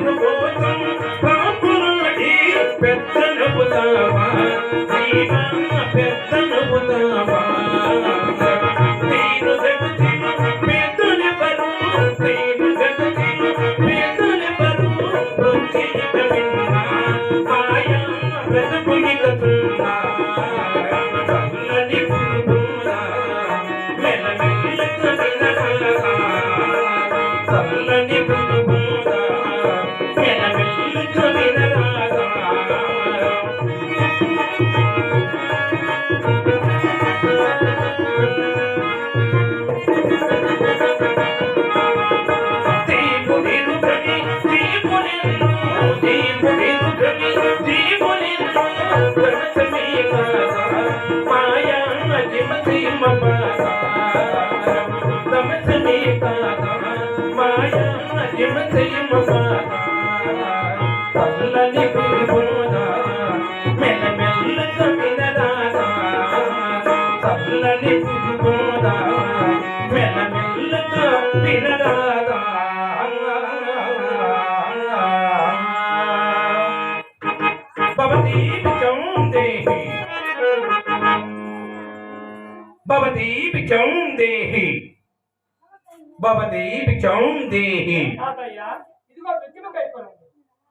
పేరు కోసం کمي ننا سلامر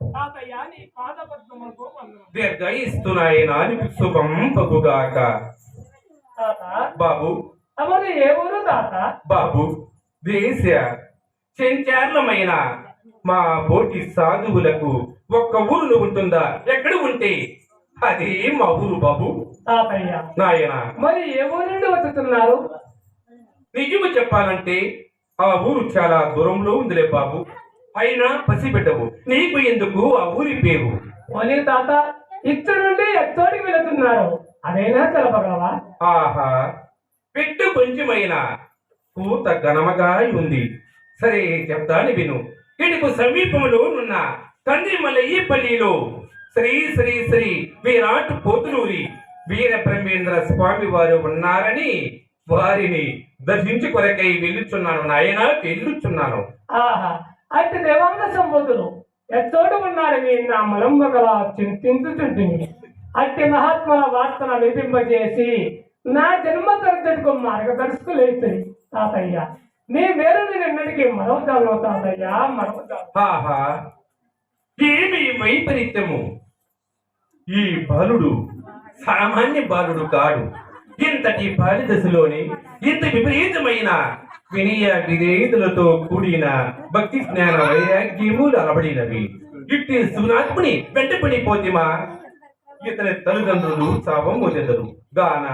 తాతయ్య నీ పాద వందనం దీర్ఘయిస్తున్నాయి నాని సుఖం పగుగాక తాత బాబు తమది ఏ ఊరు తాత బాబు దేశ చెంచార్లమైన మా బోటి సాధువులకు ఒక్క ఊరును ఉంటుందా ఎక్కడ ఉంటే అది మా ఊరు బాబు నాయన. మరి ఏ ఊరు నుండి వచ్చుతున్నారు నిజము చెప్పాలంటే ఆ ఊరు చాలా దూరంలో ఉందిలే బాబు. అయినా పసిబిడ్డవు. నీకు ఎందుకు ఆ ఊరి పేరు? తాత ఇక్కడి నుండి ఎత్తోడికి వెళుతున్నారు. అదైనా తెలపగలవా? ఆహా. పెట్టు కొంచెమైన. పూత ఘనమగా ఉంది. సరే చెప్తాను విను. ఇటుకు సమీపంలో నున్న కందిమలయ్యపల్లిలో శ్రీ శ్రీ శ్రీ విరాట్ పోతులూరి వీర బ్రహ్మేంద్ర స్వామి వారు ఉన్నారని వారిని దర్శించు కొరకై వెళ్ళుచున్నాను నాయన వెళ్ళుచున్నాను. ఆహా అట్టి దేవాంగ సంబోధులు ఎత్తోడు ఉన్నారని నా మలంబగల చింతించుతుంటుంది అట్టి మహాత్ముల వార్తన విధింపజేసి నా జన్మ తరగతికు మార్గదర్శకులైతే తాతయ్య. నీ మేలు నేను ఎన్నటికీ మరవతాను తాతయ్య ఆహా ఏమి వైపరీత్యము? ఈ బాలుడు సామాన్య బాలుడు కాడు. ఇంతటి బాల్య దశలోనే ఇంత విపరీతమైన వినయ విధేయతలతో కూడిన భక్తి జ్ఞాన వైరాగ్యములు అలబడినవి ఇట్టి సునాత్ముని వెంటపడిపోతిమా ఇతని తల్లిదండ్రులు శాపం వదెదరు గాన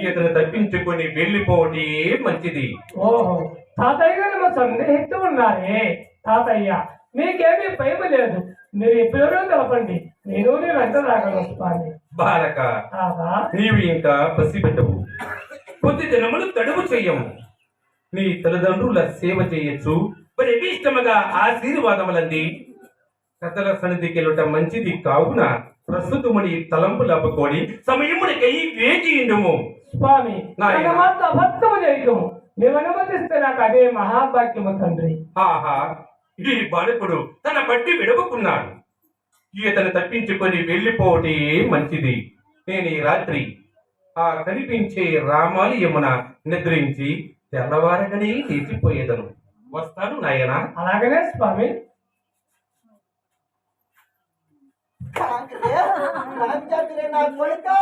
ఇతను తప్పించుకొని వెళ్ళిపోవటే మంచిది. ఓహో తాతయ్య గారు మా సందేహిస్తూ ఉన్నారే. తాతయ్య మీకేమీ భయం లేదు. మీరు ఎప్పుడో తెలపండి. నేను నీ వెంట స్వామి బాలక నీవు ఇంకా పసిబిడ్డవు కొద్ది దినములు తడువు చెయ్యము నీ తల్లిదండ్రుల సేవ చేయొచ్చు. మరి ఇష్టముగా ఆశీర్వాదములంది. కథల సన్నిధికెళ్ళుట మంచిది కావున ప్రస్తుతముని తలంపు లబ్బకోడి సమయమునికై వేచి ఇండుము. స్వామి అబద్ధము చేయకము నీవు అనుమతిస్తే నాకు అదే మహాభాగ్యము తండ్రి. ఆహా. ఈ బాలకుడు తన బట్టి విడవకున్నాడు. ఈతను తప్పించుకొని వెళ్ళిపోవటే మంచిది. నేను ఈ రాత్రి ఆ కనిపించే రామాలి యమున నిద్రించి తెల్లవారగనే లేచిపోయేదను. వస్తాను నాయనా. అలాగనే స్వామి. నా కొడుకా,